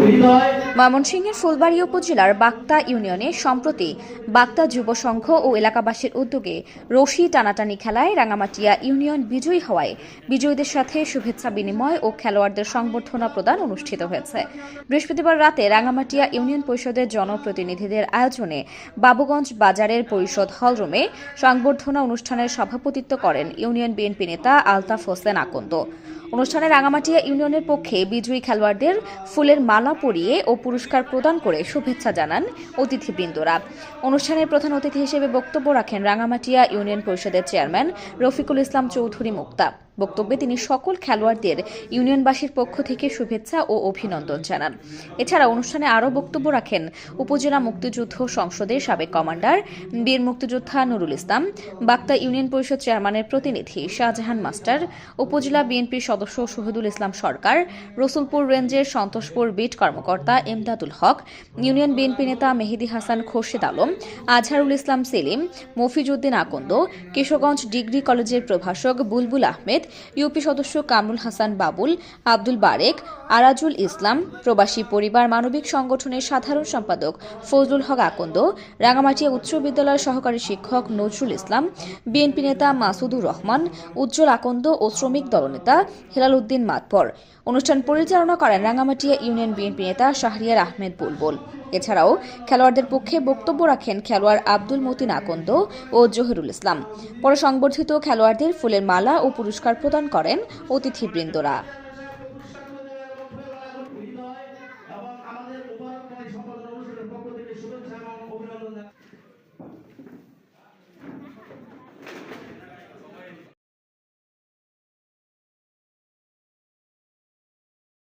হৃদয় ময়মনসিংহের ফুলবাড়ি উপজেলার বাক্তা ইউনিয়নে সম্প্রতি বাক্তা যুব সংঘ ও এলাকাবাসীর উদ্যোগে রশি টানাটানি খেলায় রাঙামাটিয়া ইউনিয়ন বিজয়ী হওয়ায় বিজয়ীদের সাথে শুভেচ্ছা বিনিময় ও খেলোয়াড়দের সংবর্ধনা প্রদান অনুষ্ঠিত হয়েছে। বৃহস্পতিবার রাতে রাঙামাটিয়া ইউনিয়ন পরিষদের জনপ্রতিনিধিদের আয়োজনে বাবুগঞ্জ বাজারের পরিষদ হলরুমে সংবর্ধনা অনুষ্ঠানের সভাপতিত্ব করেন ইউনিয়ন বিএনপি নেতা আলতাফ হোসেন আকন্দ। অনুষ্ঠানে রাঙামাটিয়া ইউনিয়নের পক্ষে বিজয়ী খেলোয়াড়দের ফুলের মালা পরিয়ে ও পুরস্কার প্রদান করে শুভেচ্ছা জানান অতিথিবৃন্দরা। অনুষ্ঠানের প্রধান অতিথি হিসেবে বক্তব্য রাখেন রাঙামাটিয়া ইউনিয়ন পরিষদের চেয়ারম্যান রফিকুল ইসলাম চৌধুরী মুক্তা। বক্তব্যে তিনি সকল খেলোয়াড়দের ইউনিয়নবাসীর পক্ষ থেকে শুভেচ্ছা ও অভিনন্দন জানান। এছাড়া অনুষ্ঠানে আরও বক্তব্য রাখেন উপজেলা মুক্তিযুদ্ধ সংসদের সাবেক কমান্ডার বীর মুক্তিযোদ্ধা নুরুল ইসলাম, বাক্তা ইউনিয়ন পরিষদ চেয়ারম্যানের প্রতিনিধি শাহজাহান মাস্টার, উপজেলা বিএনপির সদস্য শহীদুল ইসলাম সরকার, রসুলপুর রেঞ্জের সন্তোষপুর বিট কর্মকর্তা এমদাদুল হক, ইউনিয়ন বিএনপি নেতা মেহেদি হাসান খোরশেদ আলম, আজহারুল ইসলাম সেলিম মফিজউদ্দিন আকন্দ কিশোরগঞ্জ ডিগ্রি কলেজের প্রভাষক বুলবুল আহমেদ ইউপি সদস্য কামরুল হাসান বাবুল, আব্দুল বারেক, আরাজুল ইসলাম, প্রবাসী পরিবার মানবিক সংগঠনের সাধারণ সম্পাদক ফজলুল হক আকন্দ, রাঙামাটিয়া উচ্চ বিদ্যালয়ের সহকারী শিক্ষক নজরুল ইসলাম, বিএনপি নেতা মাসুদুর রহমান, উজ্জ্বল আকন্দ ও শ্রমিক দলনেতা হেলাল উদ্দিন মাতপর অনুষ্ঠান পরিচালনা করেন রাঙামাটিয়া ইউনিয়ন বিএনপি নেতা শাহরিয়ার আহমেদ বুলবুল। এছাড়াও খেলোয়াড়দের পক্ষে বক্তব্য রাখেন খেলোয়াড় আব্দুল মতিন আকন্দ ও জহিরুল ইসলাম। পরে সংবর্ধিত খেলোয়াড়দের ফুলের মালা ও পুরস্কার প্রদান করেন অতিথিবৃন্দরা। আমাদের অনুষ্ঠানের পক্ষ থেকে শুভেচ্ছা এবং